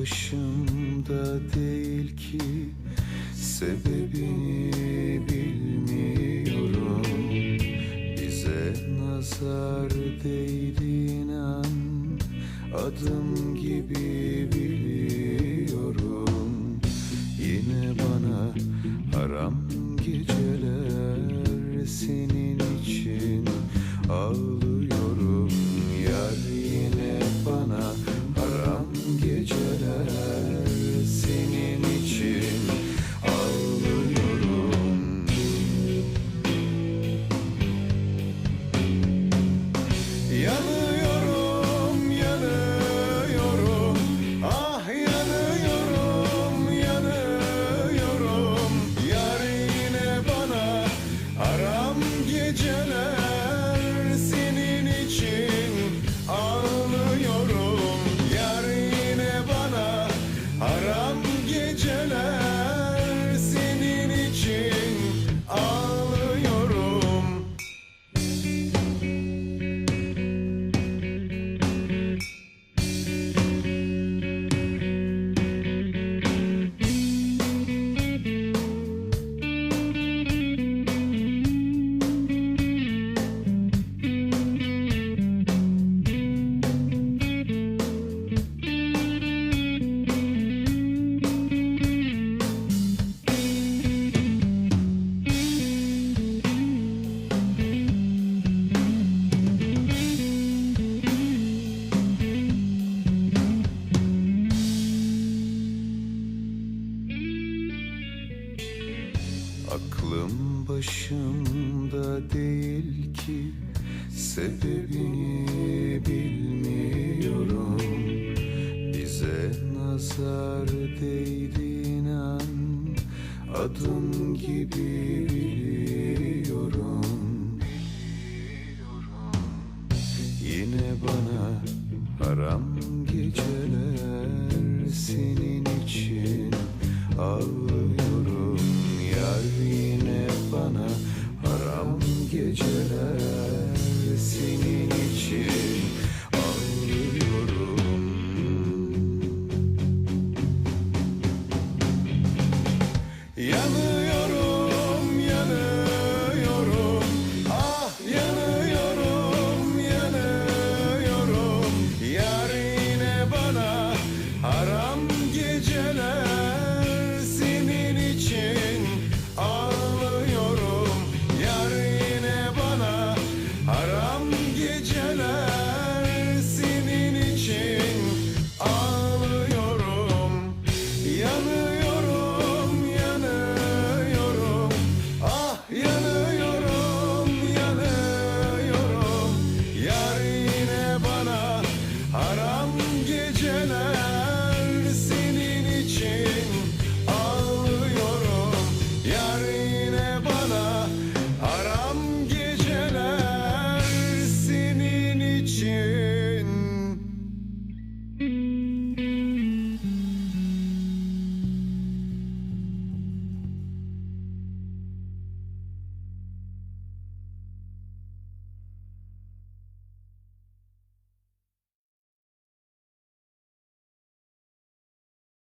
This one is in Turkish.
Başımda değil ki. Sebebini bilmiyorum. Bize nazar değdi inan Adım gibi biliyorum. Yine bana haram geceler Senin için ağlıyorum Aklım başımda değil ki Sebebini bilmiyorum. Bize nazar değdi inan Adım gibi biliyorum. Yine bana haram geceler Senin için ağlıyorum Uyan geceler